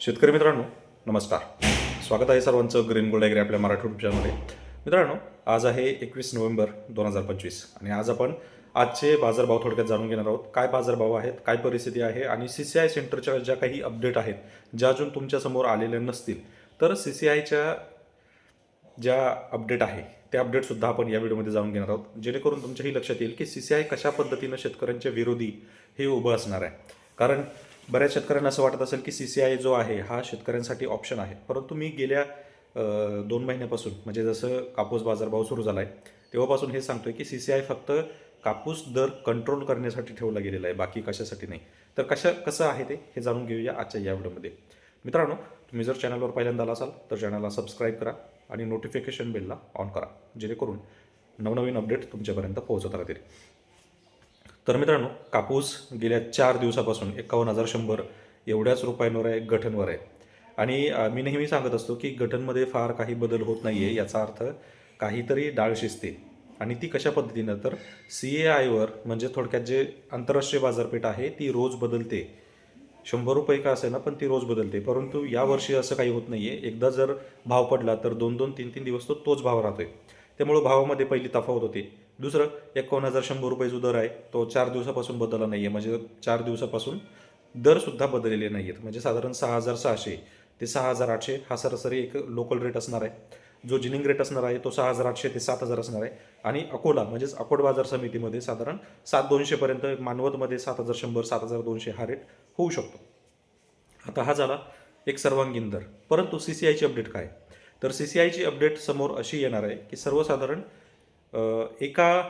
शेतकरी मित्रांनो नमस्कार. स्वागत आहे सर्वांचं ग्रीन गोल्ड ॲग्री आपल्या मराठी युट्यूब चॅनलमध्ये मित्रांनो आज आहे एकवीस नोव्हेंबर दोन हजार पंचवीस आणि आज आपण आजचे बाजारभाव थोडक्यात जाणून घेणार आहोत. काय बाजारभाव आहेत काय परिस्थिती आहे आणि सी सी आय सेंटरच्या ज्या काही अपडेट आहेत ज्या अजून तुमच्यासमोर आलेल्या नसतील तर सी सी आयच्या ज्या अपडेट आहे त्या अपडेटसुद्धा आपण या व्हिडिओमध्ये जाणून घेणार आहोत. जेणेकरून तुमच्याही लक्षात येईल की सी सी आय कशा पद्धतीनं शेतकऱ्यांच्या विरोधी हे उभं असणार आहे. कारण बऱ्याच शेतकऱ्यांना असं वाटत असेल की सी सी आय जो आहे हा शेतकऱ्यांसाठी ऑप्शन आहे. परंतु मी गेल्या दोन महिन्यापासून म्हणजे जसं कापूस बाजारभाव सुरू झाला आहे तेव्हापासून हे सांगतोय की सी सी आय फक्त कापूस दर कंट्रोल करण्यासाठी ठेवला गेलेला आहे बाकी कशासाठी नाही. तर कशा कसं आहे ते हे जाणून घेऊया आजच्या या व्हिडिओमध्ये. मित्रांनो तुम्ही जर चॅनलवर पहिल्यांदा आला असाल तर चॅनलला सबस्क्राईब करा आणि नोटिफिकेशन बेलला ऑन करा जेणेकरून नवनवीन अपडेट तुमच्यापर्यंत पोहोचत राहतील. तर मित्रांनो कापूस गेल्या चार दिवसापासून एकावन्न हजार शंभर एवढ्याच रुपयांवर आहे गठनवर आहे. आणि मी नेहमी सांगत असतो की गठनमध्ये फार काही बदल होत नाही आहे याचा अर्थ काहीतरी डाळ शिजते. आणि ती कशा पद्धतीनं? तर सी ए आयवर म्हणजे थोडक्यात जे आंतरराष्ट्रीय बाजारपेठ आहे ती रोज बदलते. शंभर रुपये का असे ना पण ती रोज बदलते. परंतु यावर्षी असं काही होत नाही आहे एकदा जर भाव पडला तर दोन दोन तीन तीन दिवस तो तोच भाव राहतोय. त्यामुळं भावामध्ये पहिली तफावत होती. दुसरं एकावन्न हजार शंभर रुपये जो दर आहे तो चार दिवसापासून बदलला नाही आहे म्हणजे चार दिवसापासून दरसुद्धा बदललेले नाही आहेत म्हणजे साधारण सहा हजार सहाशे ते सहा हजार आठशे हा सरासरी एक लोकल रेट असणार आहे. जो जिनिंग रेट असणार आहे तो सहा हजार आठशे ते सात हजार असणार आहे. आणि अकोला म्हणजेच अकोट बाजार समितीमध्ये साधारण सात दोनशेपर्यंत मानवतमध्ये सात हजार शंभर सात हजार दोनशे हा रेट होऊ शकतो. आता हा झाला एक सर्वांगीण दर. परंतु सी सी आयची अपडेट काय? तर सी सी आयची अपडेट समोर अशी येणार आहे की सर्वसाधारण एका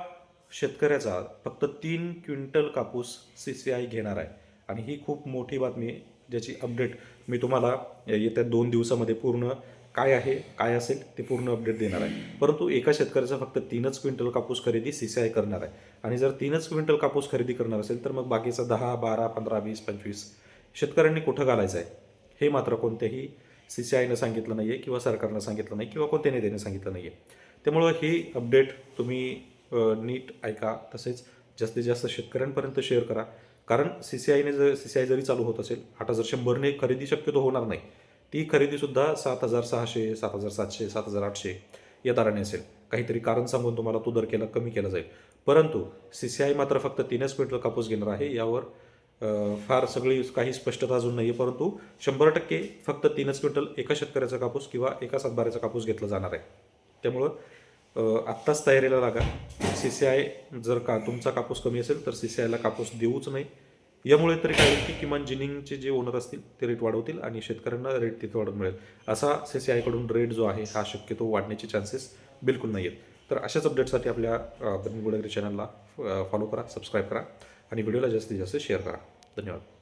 शेतकऱ्याचा फक्त तीन क्विंटल कापूस सी सी आय घेणार आहे. आणि ही खूप मोठी बातमी ज्याची अपडेट मी तुम्हाला येत्या दोन दिवसामध्ये पूर्ण काय आहे काय असेल ते पूर्ण अपडेट देणार आहे. परंतु एका शेतकऱ्याचा फक्त तीनच क्विंटल कापूस खरेदी सी सी आय करणार आहे. आणि जर तीनच क्विंटल कापूस खरेदी करणार असेल तर मग बाकीचा दहा बारा पंधरा वीस पंचवीस शेतकऱ्यांनी कुठं घालायचं आहे? हे मात्र कोणत्याही सी सी आयनं सांगितलं नाही आहे किंवा सरकारनं सांगितलं नाही किंवा कोणत्या नेत्याने सांगितलं नाही आहे त्यामुळं ही अपडेट तुम्ही नीट ऐका तसेच जास्तीत जास्त शेतकऱ्यांपर्यंत शेअर करा. कारण सी सी आयने जर सी सी आय जरी चालू होत असेल आठ हजार शंभरने खरेदी शक्यतो होणार नाही ती खरेदीसुद्धा सात हजार सहाशे सात हजार सातशे सात हजार आठशे या दराने असेल. काहीतरी कारण सांगून तुम्हाला तो दर केला कमी केला जाईल. परंतु सी सी आय मात्र फक्त तीनच क्विंटल कापूस घेणार आहे यावर फार सगळी काही स्पष्टता अजून नाही आहे परंतु शंभर टक्के फक्त तीनच क्विंटल एका शेतकऱ्याचा कापूस किंवा एका सातबाऱ्याचा कापूस घेतला जाणार आहे. त्यामुळं आत्ताच तयारीला लागा. सी सी आय जर का तुमचा कापूस कमी असेल तर सी सी आयला कापूस देऊच नाही. यामुळे तरी काय होईल की किमान जिनिंगचे जे ओनर असतील ते रेट वाढवतील आणि शेतकऱ्यांना रेट तिथे वाढून मिळेल. असा सी सी आयकडून रेट जो आहे हा शक्यतो वाढण्याचे चान्सेस बिलकुल नाही आहेत तर अशाच अपडेटसाठी आपल्या बनिंग चॅनलला फॉलो करा सबस्क्राईब करा. आणि व्हिडिओला जास्तीत जास्त शेअर करा धन्यवाद